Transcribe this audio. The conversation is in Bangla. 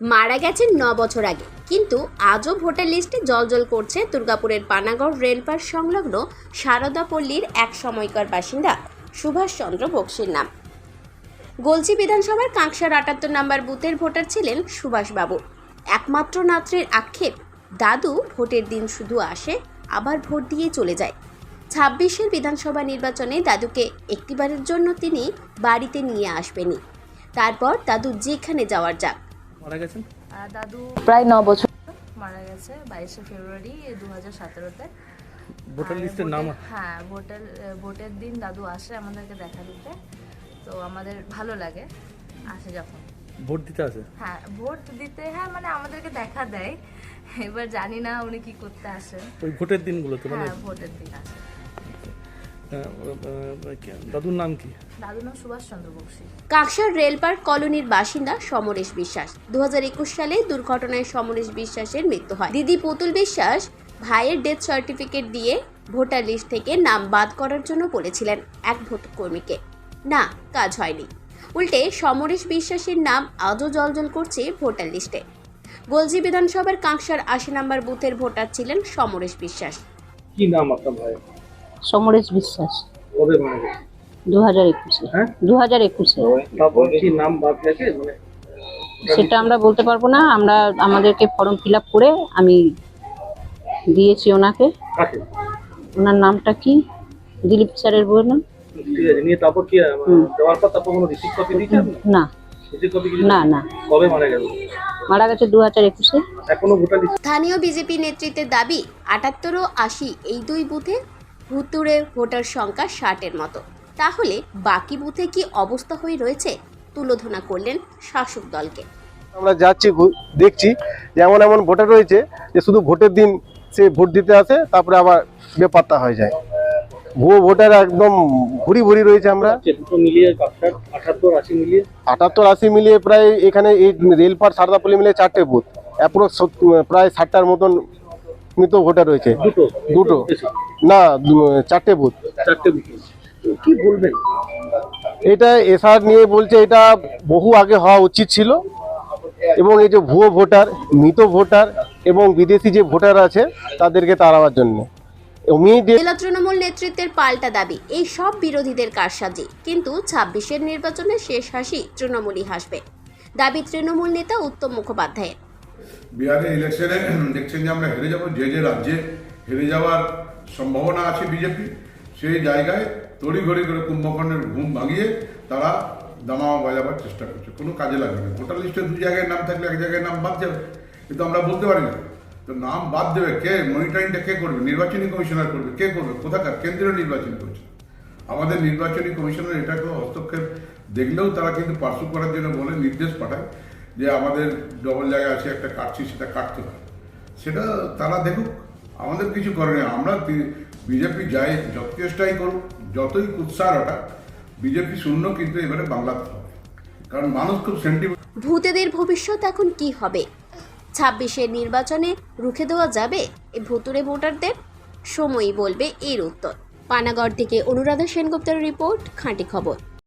মারা গেছেন ন বছর আগে। কিন্তু আজও ভোটার লিস্টে জলজল করছে দুর্গাপুরের পানাগড় রেলপার সংলগ্ন সারদাপল্লীর এক সময়কার বাসিন্দা সুভাষচন্দ্র বক্সির নাম। গলসি বিধানসভার কাঁকসার আটাত্তর নম্বর বুথের ভোটার ছিলেন সুভাষবাবু। একমাত্র নাত্রের আক্ষেপ, দাদু ভোটের দিন শুধু আসে, আবার ভোট দিয়ে চলে যায়। ছাব্বিশের বিধানসভা নির্বাচনে দাদুকে একটিবারের জন্য তিনি বাড়িতে নিয়ে আসবেনি তারপর দাদু যেখানে যাওয়ার যাক মারা গেছেন? দাদু প্রায় ন বছর। মারা গেছে বাইশে ফেব্রুয়ারি দু হাজার সতেরোতে। ভোটার লিস্টের নাম? হ্যাঁ ভোটের ভোটের দিন দাদু আসে আমাদেরকে দেখা দিতে। তো আমাদের ভালো লাগে আসে যখন। ভোট দিতে আছে হ্যাঁ ভোট দিতে হ্যাঁ মানে আমাদেরকে দেখা দেয়। এবার জানি না উনি কি করতে আসেন। ওই ভোটের দিনগুলোতে মানে হ্যাঁ ভোটের দিন আসে। দাদুর নাম কি? দাদু নাম সুভাষচন্দ্র বক্সি। কাকসার রেলপার্ক কলোনির বাসিন্দা সমরেশ বিশ্বাস। দু সালে দুর্ঘটনায় সমরেশ বিশ্বাসের মৃত্যু হয়। দিদি পুতুল বিশ্বাস ভাইয়ের ডেথ সার্টিফিকেট দিয়ে ভোটার লিস্ট থেকে নাম বাদ করার জন্য বলেছিলেন এক ভোট কর্মীকে। না কাজ হয়নি। উল্টে সমরেশ বিশ্বাসের নাম আজও জলজল করছে ভোটার লিস্টে। গলজি বিধানসভার কাঁকসার আশি নম্বর বুথের ভোটার ছিলেন সমরেশ বিশ্বাস। কি নাম আপনার ভাই সমরেশ বিশ্বাস। কবে মারা গেছে? দু হাজার একুশে। হ্যাঁ? দু হাজার একুশে তারপর কি নাম বাদ গেছে? মানে সেটা আমরা বলতে পারব না। আমরা আমাদেরকে ফর্ম ফিল আপ করে আমি দিয়েছি ওনাকে। কাকে? ওনার নামটা কি? দিলীপ স্যারের বইয়ের নাম? ঠিক আছে নিয়ে তারপর কি আহ, হুম। দেওয়ার পর তারপর কোনো রিসিভ কপি দিয়েছেন না। রিসিভ কপি না না। কবে মারা গেল? মারা গেছে দু হাজার একুশে। এখনও ভোটার স্থানীয় বিজেপি নেতৃত্বের দাবি আটাত্তর ও আশি এই দুই বুথে ভুতুরে ভোটার সংখ্যা ষাটের মতো। তাহলে বাকি বুথে কি অবস্থা হয়ে রয়েছে? তুলোধনা করলেন শাসক দলকে। আমরা যাচ্ছি দেখছি যে এমন এমন ভোটার রয়েছে যে শুধু ভোটের দিন সে ভোট দিতে আসে তারপরে আবার বেপাত্তা হয়ে যায়। ভুয়ো ভোটার একদম ভুরি ভুরি রয়েছে আমরা। কাকসার আঠাত্তর আশি মিলিয়ে? আটাত্তর আশি মিলিয়ে প্রায় এখানে এই রেলপার সারদাপল্লি মিলিয়ে চারটে বুথ। অ্যাপ্রক্স প্রায় ষাটটার মতন মৃত ভোটার রয়েছে। দুটো। দুটো। না চারটে বুথ। চারটে কি বলবেন? এটা এসআর নিয়ে বলছে এটা বহু আগে হওয়া উচিত ছিল। এবং এই যে ভুয়ো ভোটার মৃত ভোটার এবং বিদেশি যে ভোটার আছে তাদেরকে তাড়াবার জন্য। জেলা তৃণমূল নেতৃত্বের পাল্টা দাবি এই সব বিরোধীদের কারসাজি। কিন্তু ছাব্বিশের নির্বাচনে শেষ হাসি তৃণমূলই হাসবে। দাবি তৃণমূল নেতা উত্তম মুখোপাধ্যায়ের। বিহারে ইলেকশনে দেখছেন যে আমরা হেরে যাব, যে যে রাজ্যে হেরে যাওয়ার সম্ভাবনা আছে বিজেপি সেই জায়গায় তড়িঘড়ি করে কুম্ভকর্ণের ঘুম ভাঙিয়ে তারা দামামা বাজাবার চেষ্টা করছে। কোনো কাজে লাগবে না ভোটার লিস্টে দু জায়গায় নাম থাকলে এক জায়গায় নাম বাদ যাবে। কিন্তু আমরা বলতে পারি না। তো নাম বাদ দেবে কে? মনিটরিংটা কে করবে? নির্বাচনী কমিশনার করবে। কে করবে? কোথাকার? কেন্দ্রীয় নির্বাচন করছে আমাদের নির্বাচনী কমিশনের এটাকে হস্তক্ষেপ দেখলেও তারা কিন্তু পার্শ্ব করার জন্য বলে নির্দেশ পাঠায়। যে আমাদের ডবল জায়গা আছে, একটা কাটছি, সেটা কাটতে হয়। সেটা তারা দেখুক, আমাদের কিছু করে না আমরা বিজেপি যাই যত চেষ্টাই করুক, যতই উৎসাহ ওটা, বিজেপি শূন্য কিন্তু এবারে বাংলাতে হবে কারণ মানুষ খুব সেন্টিমেন্ট ভূতেদের ভবিষ্যৎ এখন কি হবে? ছাব্বিশের নির্বাচনে রুখে দেওয়া যাবে এই ভুতুরে ভোটারদের? সময়ই বলবে এর উত্তর। পানাগড় থেকে অনুরাধা সেনগুপ্তের রিপোর্ট, খাঁটি খবর।